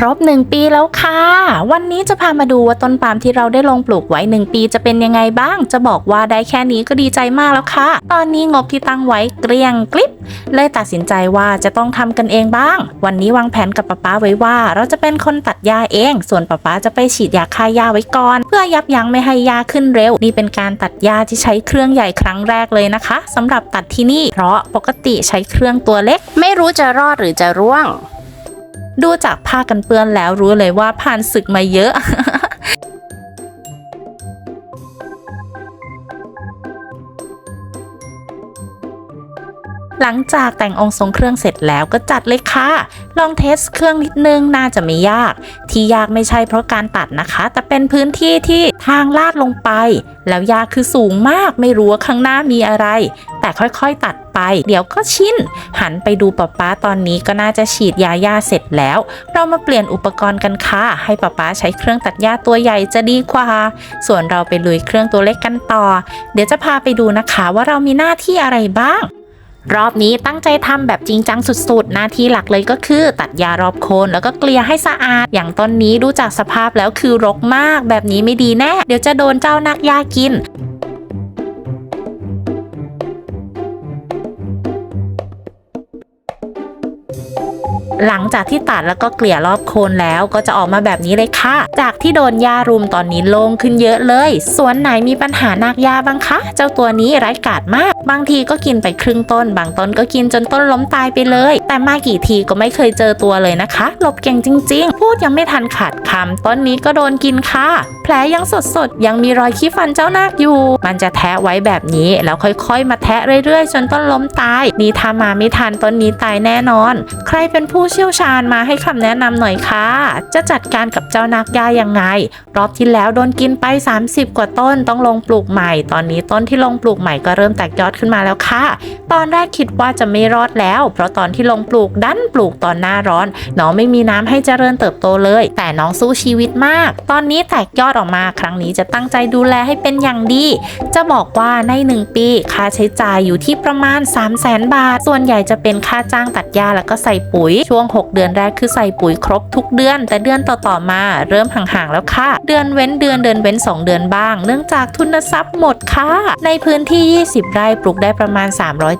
ครบ 1 ปีแล้วค่ะ วันนี้จะพามาดูว่าต้นปาล์มที่เราได้ลงปลูกไว้ 1 ปีจะเป็นยังไงบ้าง จะบอกว่าได้แค่นี้ก็ดีใจมากแล้วค่ะ ตอนนี้งบที่ตั้งไว้เกลี้ยงกลิบ เลยตัดสินใจว่าจะต้องทำกันเองบ้าง วันนี้วางแผนกับป๊าป๊าไว้ว่า เราจะเป็นคนตัดหญ้าเอง ส่วนป๊าป๊าจะไปฉีดยาฆ่าหญ้าไว้ก่อน เพื่อยับยั้งไม่ให้หญ้าขึ้นเร็ว นี่เป็นการตัดหญ้าที่ใช้เครื่องใหญ่ครั้งแรกเลยนะคะสำหรับตัดที่นี่ เพราะปกติใช้เครื่องตัวเล็ก ไม่รู้จะรอดหรือจะร่วง ดูจากผ้ากันเปื้อนแล้วรู้เลยว่าผ่านศึกมาเยอะหลังจากแต่งองค์ทรงเครื่องเสร็จแล้วก็จัดเลยค่ะ ลองเทสเครื่องนิดนึงน่าจะไม่ยาก ที่ยากไม่ใช่เพราะการตัดนะคะ แต่เป็นพื้นที่ที่ทางลาดลงไป แล้วยากคือสูงมากไม่รู้ว่าข้างหน้ามีอะไร แต่ค่อยๆตัดไป เดี๋ยวก็ชินหันไปดูป๊าป๊าตอนนี้ก็น่าจะฉีดยาหญ้าเสร็จแล้ว เรามาเปลี่ยนอุปกรณ์กันค่ะ ให้ป๊าป๊าใช้เครื่องตัดหญ้าตัวใหญ่จะดีกว่า ส่วนเราไปลุยเครื่องตัวเล็กกันต่อ เดี๋ยวจะพาไปดูนะคะว่าเรามีหน้าที่อะไรบ้างรอบนี้ตั้งใจทำแบบจริงจังสุดๆ หน้าที่หลักเลยก็คือ ตัดหญ้ารอบโคนแล้วก็เกลี่ยให้สะอาด อย่างต้นนี้ดูจากสภาพแล้วคือรกมาก แบบนี้ไม่ดีแน่ เดี๋ยวจะโดนเจ้านักหญ้ากิน หลังจากที่ตัดแล้วก็เกลี่ยรอบโคนแล้วก็จะออกมาแบบนี้เลยค่ะ จากที่โดนหญ้ารุมตอนนี้โล่งขึ้นเยอะเลย สวนไหนมีปัญหานากหญ้าบ้างคะ เจ้าตัวนี้ไร้กาดมาก บางทีก็กินไปครึ่งต้น บางต้นก็กินจนต้นล้มตายไปเลยแต่มากี่ทีก็ไม่เคยเจอตัวเลยนะคะ หลบเก่งจริง ๆ พูดยังไม่ทันขาดคำต้นนี้ก็โดนกินค่ะ แผลยังสดๆ ยังมีรอยขี้ฟันเจ้านาคอยู่ มันจะแทะไว้แบบนี้ แล้วค่อยๆ มาแทะเรื่อยๆ จนต้นล้มตาย นี่ถ้ามาไม่ทันต้นนี้ตายแน่นอน ใครเป็นผู้เชี่ยวชาญมาให้คำแนะนำหน่อยค่ะ จะจัดการกับเจ้านาคยายังไง รอบที่แล้วโดนกินไป 30 กว่าต้นต้องลงปลูกใหม่ ตอนนี้ต้นที่ลงปลูกใหม่ก็เริ่มแตกยอดขึ้นมาแล้วค่ะ ตอนแรกคิดว่าจะไม่รอดแล้ว เพราะตอนที่ลงปลูกดันปลูกตอนหน้าร้อน น้องไม่มีน้ำให้เจริญเติบโตเลย แต่น้องสู้ชีวิตมาก ตอนนี้แตกยอดออกมาครั้งนี้จะตั้งใจดูแลให้เป็นอย่างดี จะบอกว่าใน 1 ปี ค่าใช้จ่ายอยู่ที่ประมาณ 3 0 0แสนบาท ส่วนใหญ่จะเป็นค่าจ้างตัดหญ้าแล้วก็ใส่ปุ๋ย ช่วง 6 เดือนแรกคือใส่ปุ๋ยครบทุกเดือน แต่เดือนต่อๆมาเริ่มห่างๆแล้วค่ะ เดือนเว้นเดือนเดือนเว้น 2 เดือนบ้าง เนื่องจากทุนทรัพย์หมดค่ะ ในพื้นที่ 20 ไร่ปลูกได้ประมาณ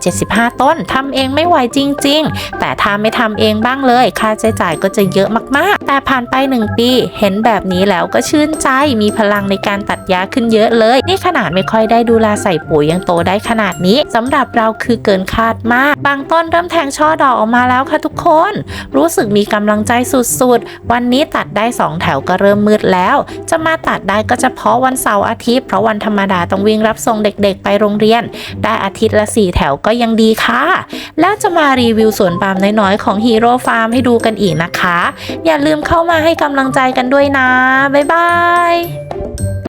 375 ต้นทำเองไม่ไหวจริง ๆแต่ถ้าไม่ทำเองบ้างเลย ค่าใช้จ่ายก็จะเยอะมากๆ แต่ผ่านไป 1 ปี เห็นแบบนี้แล้วก็ชื่นใจมีพลังในการตัดหญ้าขึ้นเยอะเลย นี่ขนาดไม่ค่อยได้ดูแลใส่ปุ๋ยยังโตได้ขนาดนี้สำหรับเราคือเกินคาดมาก บางต้นเริ่มแทงช่อดอกออกมาแล้วค่ะทุกคน รู้สึกมีกำลังใจสุดๆ วันนี้ตัดได้ 2 แถวก็เริ่มมืดแล้ว จะมาตัดได้ก็เฉพาะวันเสาร์อาทิตย์เพราะวันธรรมดาต้องวิ่งรับส่งเด็กๆ ไปโรงเรียน ได้อาทิตย์ละ 4 แถวก็ยังดีค่ะ แล้วจะมารีวิวสวนปาล์มน้อยๆ ของฮีโร่ฟาร์มให้ดูกันอีกนะคะ อย่าลืมเข้ามาให้กำลังใจกันด้วยนะ บ๊ายบาย